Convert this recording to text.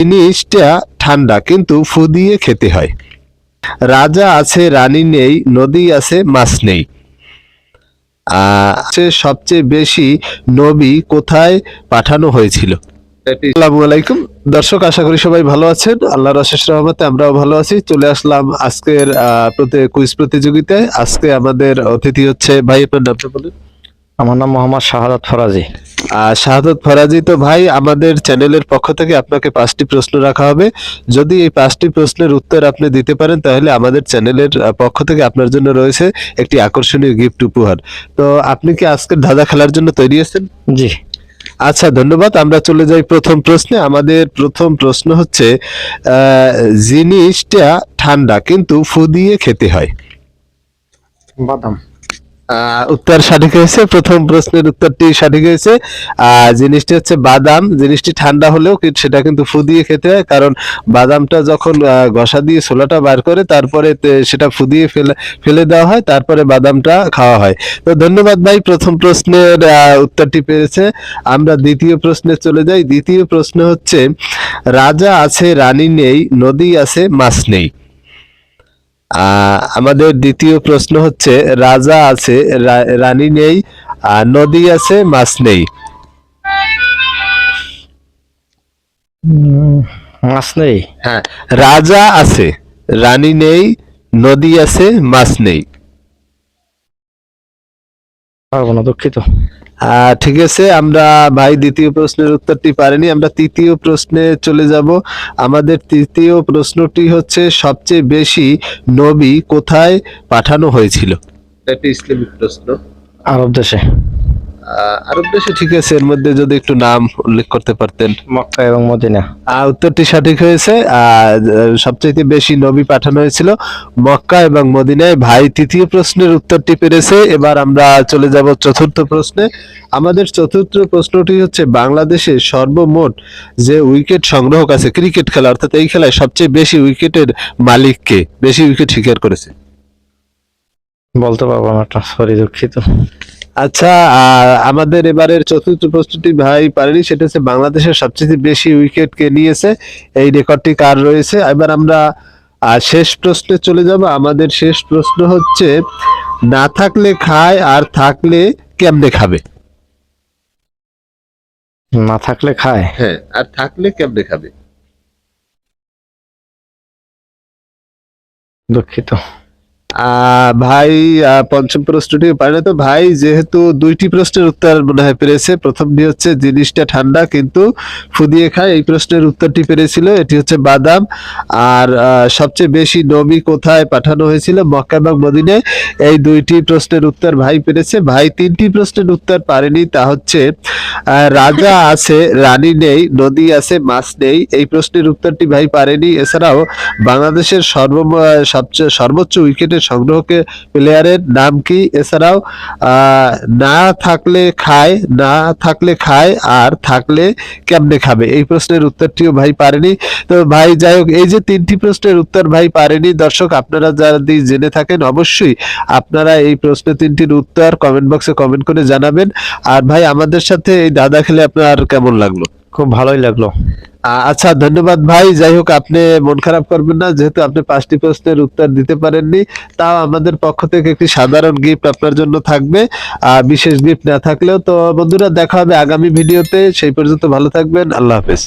জিনিসটা ঠান্ডা, কিন্তু ফু দিয়ে খেতে হয়। রাজা আছে, রানী নেই, নদী আছে, মাছ নেই। সবচেয়ে বেশি নবী কোথায় পাঠানো হয়েছিল? আলাইকুম। দর্শক, আশা করি সবাই ভালো আছেন। আল্লাহর অশেষ রহমতে আমরাও ভালো আছি। চলে আসলাম আজকের কুইজ প্রতিযোগিতায়। আজকে আমাদের অতিথি হচ্ছে, ভাই, আপনার নামটা বলুন। আমার নাম মোহাম্মদ শাহাদাত ফরাজি। শাহাদত ফরাজি তো ভাই আমাদের চ্যানেলের পক্ষ থেকে আপনাকে পাঁচটি প্রশ্ন রাখা হবে। যদি এই পাঁচটি প্রশ্নের উত্তর আপনি দিতে পারেন তাহলে আমাদের চ্যানেলের পক্ষ থেকে আপনার জন্য রয়েছে একটি আকর্ষণীয় গিফট উপহার। তো আপনি কি আজকের ধাঁধা খেলার জন্য তৈরি আছেন? জি। আচ্ছা ধন্যবাদ। আমরা চলে যাই প্রথম প্রশ্নে। আমাদের প্রথম প্রশ্ন হচ্ছে জিনিসটা ঠান্ডা কিন্তু ফু দিয়ে খেতে হয়। বাদাম। উত্তর সঠিক হয়েছে। প্রথম প্রশ্নের উত্তরটি সঠিক হয়েছে। জিনিসটি হচ্ছে বাদাম। জিনিসটি ঠান্ডা হলেও সেটা কিন্তু ফু দিয়ে খেতে হয়, কারণ বাদামটা যখন ঘষা দিয়ে ছোলাটা বার করে তারপরে সেটা ফু দিয়ে ফেলে ফেলে দেওয়া হয়, তারপরে বাদামটা খাওয়া হয়। তো ধন্যবাদ ভাই, প্রথম প্রশ্নের উত্তরটি পেয়েছে। আমরা দ্বিতীয় প্রশ্নে চলে যাই। দ্বিতীয় প্রশ্ন হচ্ছে, রাজা আছে, রানী নেই, নদী আছে, মাছ নেই। আমাদের দ্বিতীয় প্রশ্ন হচ্ছে রাজা আছে রানী নেই আর নদী আছে মাছ নেই। মাছ নেই? হ্যাঁ রাজা আছে রানী নেই নদী আছে মাছ নেই। পারব না দুঃখিত। আহ, ঠিক আছে আমরা ভাই দ্বিতীয় প্রশ্নের উত্তরটি পারিনি আমরা তৃতীয় প্রশ্নে চলে যাব। আমাদের তৃতীয় প্রশ্নটি হচ্ছে সবচেয়ে বেশি নবী কোথায় পাঠানো হয়েছিল? এটা ইসলামিক প্রশ্ন। আরব দেশে। আরব দেশে ঠিক আছে এর মধ্যে যদি একটু নাম উল্লেখ করতে পারতেন। মক্কা এবং মদিনা। উত্তরটি সঠিক হয়েছে সবচেয়ে বেশি নবী পাঠানো হয়েছিল মক্কা এবং মদিনায়। ভাই তৃতীয় প্রশ্নের উত্তরটি পেরেছে এবার আমরা চলে যাব চতুর্থ প্রশ্নে। আমাদের চতুর্থ প্রশ্নটি হচ্ছে বাংলাদেশে সর্বমোট যে উইকেট সংগ্রহক আছে ক্রিকেট খেলা অর্থাৎ এই খেলায় সবচেয়ে বেশি উইকেটের মালিককে বেশি উইকেট শিকার করেছে। বলতে পারব না সরি দুঃখিত। আচ্ছা আমাদের এবারের চতুর্থ প্রশ্নটি ভাই পারেনি সেটা হচ্ছে বাংলাদেশের সবচেয়ে বেশি উইকেট কে নিয়েছে। এই রেকর্ডটি কার রয়েছে? এবার আমরা শেষ প্রশ্নে চলে যাব। আমাদের শেষ প্রশ্ন হচ্ছে না থাকলে খায় আর থাকলে কেমনে খাবে? না থাকলে খায়? হ্যাঁ আর থাকলে কেমনে খাবে? দুঃখিত। ভাই পঞ্চম প্রশ্নটি পারে তো ভাই, যেহেতু দুইটি প্রশ্নের উত্তর মনে হয় পেরেছে প্রথমটি হচ্ছে জিনিসটা ঠান্ডা কিন্তু ফুদিয়ে খায়। এই প্রশ্নের উত্তরটি পেরেছিল, এটি হচ্ছে বাদাম। আর সবচেয়ে বেশি নবী কোথায় পাঠানো হয়েছিল? মক্কা এবং মদিনায়। এই দুইটি প্রশ্নের উত্তর ভাই পেরেছে। ভাই, তিনটি প্রশ্নের উত্তর পারেনি, তা হচ্ছে রাজা আছে, রানী নেই, নদী আছে, মাছ নেই। এই প্রশ্নের উত্তরটি ভাই পারেনি। এছাড়াও বাংলাদেশের সর্ব সবচেয়ে সর্বোচ্চ উইকেটের সংগ্রহকে প্লেয়ারের নাম কি? এছাড়াও না থাকলে খায়, না থাকলে খায়, আর থাকলে কেমনে খাবে? এই প্রশ্নের উত্তরটিও ভাই পারেনি। তো ভাই, যাই হোক, এই যে তিনটি প্রশ্নের উত্তর ভাই পারেনি। দর্শক, আপনারা যদি জেনে থাকেন, অবশ্যই আপনারা এই প্রশ্ন তিনটির উত্তর কমেন্ট বক্সে কমেন্ট করে জানাবেন। আর ভাই, আমাদের সাথে এই দাদা খেলে আপনার কেমন লাগল? খুব ভালোই লাগল। আচ্ছা ধন্যবাদ ভাই। যাই হোক, আপনি মন খারাপ করবেন না, যেহেতু আপনি পাঁচটি প্রশ্নের উত্তর দিতে পারেননি, তাও আমাদের পক্ষ থেকে একটি সাধারণ গিফট আপনার জন্য থাকবে। বিশেষ গিফট না থাকলেও তো বন্ধুরা, দেখা হবে আগামী ভিডিওতে সেই পর্যন্ত ভালো থাকবেন। আল্লাহ হাফেজ।